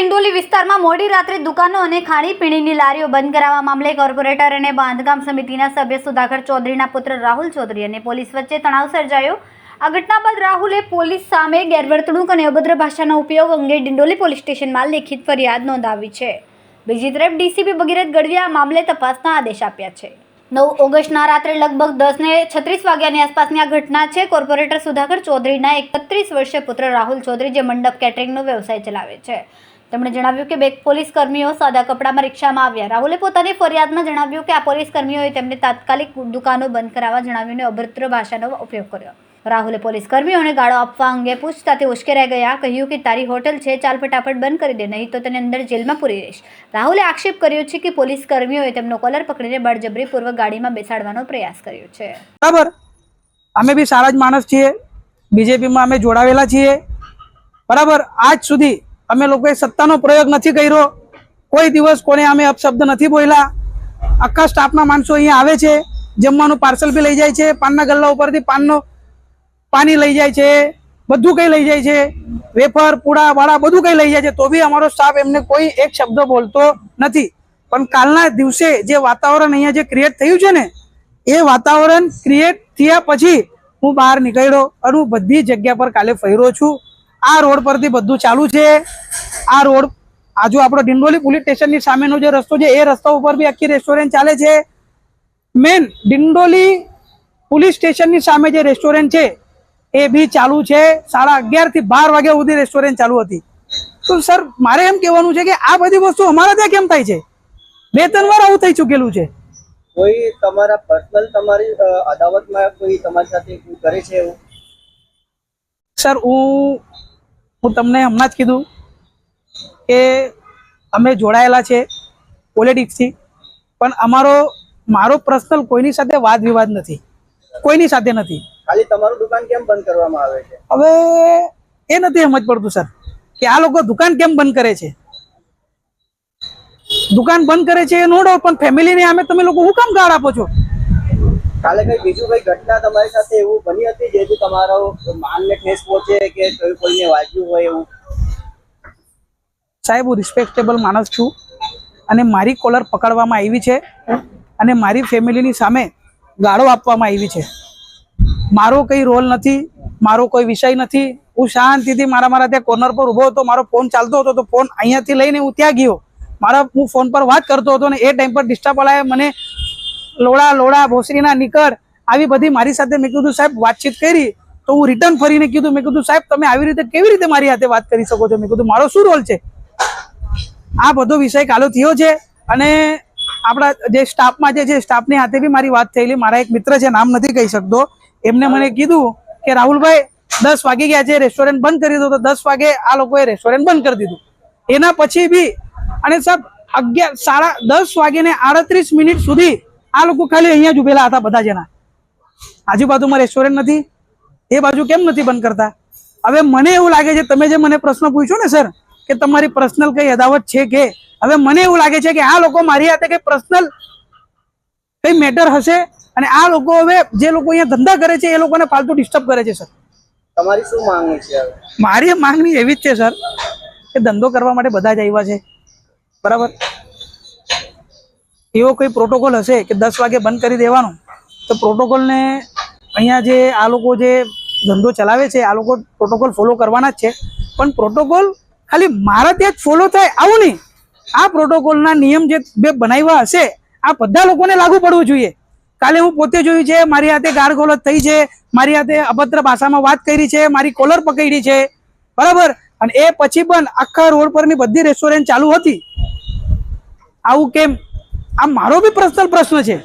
ડિંડોલી વિસ્તારમાં મોડી રાત્રે દુકાનો અને ખાણીપીણીની લારીઓ બંધ કરાવવા મામલે કોર્પોરેટર અને બાંધકામ સમિતિના સભ્ય સુધાકર ચૌધરીના પુત્ર રાહુલ ચૌધરી અને પોલીસ વચ્ચે તણાવ સર્જાયો. આ ઘટના બાદ રાહુલે પોલીસ સામે ગેરવર્તણૂક અને અભદ્ર ભાષાનો ઉપયોગ અંગે ડિંડોલી પોલીસ સ્ટેશનમાં લેખિત ફરિયાદ નોંધાવી છે. બીજી તરફ ડીસીપી ભગીરથ ગઢવી આ મામલે તપાસના આદેશ આપ્યા છે. નવ ઓગસ્ટના રાત્રે લગભગ દસ ને છત્રીસ વાગ્યાની આસપાસની આ ઘટના છે. કોર્પોરેટર સુધાકર ચૌધરીના એકત્રીસ વર્ષીય પુત્ર રાહુલ ચૌધરી જે મંડપ કેટરિંગનો વ્યવસાય ચલાવે છે. તેમણે જણાવ્યું કે બે પોલીસ કર્મીઓ સાદા કપડામાં રિક્ષામાં આવ્યા. રાહુલે પોતાની ફરિયાદમાં જણાવ્યું કે આ પોલીસ કર્મીઓએ તેમને તાત્કાલિક દુકાનો બંધ કરાવવા જણાવ્યું અને અભદ્ર ભાષાનો ઉપયોગ કર્યો. રાહુલે પોલીસ કર્મીઓને ગાળો આપવા અંગે પૂછતા તે ઉશ્કેરાઈ ગયા. કહ્યું કે, તારી હોટલ છે, ચાલ ફટાફટ બંધ કરી દે, નહીં તો તને અંદર જેલમાં પૂરી દઈશ. રાહુલે આક્ષેપ કર્યો છે કે પોલીસ કર્મીઓએ તેમનો કોલર પકડીને બળજબરીપૂર્વક ગાડીમાં બેસાડવાનો પ્રયાસ કર્યો છે. બરાબર. અમે બી સારા જ માણસ છીએ. બીજેપીમાં અમે જોડાવેલા છીએ. બરાબર. આજ સુધી અમે લોકોએ સત્તાનો પ્રયોગ નથી કર્યો. કોઈ દિવસ કોને અમે અપશબ્દ નથી બોલ્યા. આખા સ્ટાફના માણસો અહીંયા આવે છે. જમવાનું પાર્સલ બી લઈ જાય છે. પાનના ગલ્લા ઉપરથી પાનનો પાણી લઈ જાય છે. બધું કંઈ લઈ જાય છે. વેફર, પૂડા વાળા બધું કંઈ લઈ જાય છે. તો બી અમારો સ્ટાફ એમને કોઈ એક શબ્દ બોલતો નથી. પણ કાલના દિવસે જે વાતાવરણ અહીંયા જે ક્રિએટ થયું છે ને, એ વાતાવરણ ક્રિએટ થયા પછી હું બહાર નીકળ્યો અને હું બધી જગ્યા પર કાલે ફર્યો છું. આ રોડ પરથી બધું ચાલુ છે. આ રોડ આજુ આપણો ડિંડોલી પોલીસ સ્ટેશનની સામેનો જે રસ્તો છે એ રસ્તા ઉપર બી આખી રેસ્ટોરન્ટ ચાલે છે. મેન ડિંડોલી પોલીસ સ્ટેશનની સામે જે રેસ્ટોરન્ટ છે એ બી ચાલુ છે. સાડા અગિયારથી બાર વાગ્યા સુધી રેસ્ટોરન્ટ ચાલુ હતી. તો સર મારે એમ કહેવાનું છે કે આ બધી વસ્તુ અમારા ત્યાં કેમ થાય છે? બે ત્રણ વાર આવું થઈ ચૂકેલું છે. કોઈ તમારા પર્સનલ તમારી અદાવતમાં કોઈ તમારી સાથે કરે છે એવું? સર હું હું તમને હમણાં જ કીધું કે અમે જોડાયેલા છે પોલિટિક્સથી પણ અમારો મારો પર્સનલ કોઈની સાથે વાદ વિવાદ નથી. કોઈની સાથે નથી. ખાલી તમારું દુકાન કેમ બંધ કરવામાં આવે છે? હવે એ નથી સમજ પડતું સર કે આ લોકો દુકાન કેમ બંધ કરે છે? દુકાન બંધ કરે છે એ નોડો પણ ફેમિલીને અમે તમે લોકો હું કામ ગાળ આપો છો? કાલે કઈ બીજું કઈ ઘટના તમારી સાથે એવું બની હતી જેથી તમારો માનને ઠેસ પહોંચે કે કોઈને વાગ્યું હોય એવું? સાહેબ, હું રિસ્પેક્ટેબલ માણસ છું અને મારી કોલર પકડવામાં આવી છે અને મારી ફેમિલીની સામે ગાળો આપવામાં આવી છે. મારો કંઈ રોલ નથી, મારો કોઈ વિષય નથી. હું શાંતિથી મારા મારા ત્યાં કોર્નર પર ઊભો હતો, મારો ફોન ચાલતો હતો, તો ફોન અહીંયાથી લઈને હું ત્યાં ગયો. મારા હું ફોન પર વાત કરતો હતો ને એ ટાઈમ પર ડિસ્ટર્બ વાળાએ મને લોડા લોડા, ભોસરીના નીકળ, આવી બધી મારી સાથે મેં કીધું, સાહેબ, વાતચીત કરી. તો હું રિટર્ન ફરીને કીધું, મેં કીધું, સાહેબ, તમે આવી રીતે કેવી રીતે મારી સાથે વાત કરી શકો છો? મેં કીધું, મારો શું રોલ છે? આ બધો વિષય કાલો થયો છે અને આપણા જે સ્ટાફમાં જે છે સ્ટાફની હાથે બી મારી વાત થયેલી. મારા એક મિત્ર છે, નામ નથી કહી શકતો. એમને મને કીધું કે, રાહુલભાઈ, દસ વાગી ગયા છે રેસ્ટોરન્ટ બંધ કરી દીધું તો દસ વાગે આ લોકોએ રેસ્ટોરન્ટ બંધ કરી દીધું. એના પછી બી, અને સાહેબ, અગિયાર, સાડા દસ વાગે ને આડત્રીસ મિનિટ સુધી આ લોકો ખાલી અહીંયા જ ઉભેલા હતા બધા જણા. આજુબાજુમાં રેસ્ટોરન્ટ નથી. એ બાજુ કેમ નથી બંધ કરતા? હવે મને એવું લાગે છે તમે જે મને પ્રશ્ન પૂછ્યો ને સર કે તમારી પર્સનલ કઈ અદાવત છે કે? હવે મને એવું લાગે છે કે આ લોકો મારી હાથે કઈ પર્સનલ કઈ મેટર હશે? અને આ લોકો હવે જે લોકો અહીંયા ધંધા કરે છે એ લોકોને ફાલતુ ડિસ્ટર્બ કરે છે સર. તમારી શું માંગણી છે મારી માંગણી એવી જ છે સર કે ધંધો કરવા માટે બધા જ આવ્યા છે. બરાબર? એવો કોઈ પ્રોટોકોલ હશે કે દસ વાગે બંધ કરી દેવાનું? તો પ્રોટોકોલને અહીંયા જે આ લોકો જે ધંધો ચલાવે છે, આ લોકો પ્રોટોકોલ ફોલો કરવાના જ છે. પણ પ્રોટોકોલ ખાલી મારા ત્યાં જ ફોલો થાય આવું નહીં. આ પ્રોટોકોલના નિયમ જે બે બનાવ્યા હશે, આ બધા લોકોને લાગુ પડવું જોઈએ. કાલે હું પોતે જોયું છે, મારી હાથે ગાળગોલત થઈ છે, મારી હાથે અભદ્ર ભાષામાં વાત કરી છે, મારી કોલર પકડી છે. બરાબર? અને એ પછી પણ આખા રોડ પરની બધી રેસ્ટોરન્ટ ચાલુ હતી. આવું કેમ? આ મારો બી પર્સનલ પ્રશ્ન છે.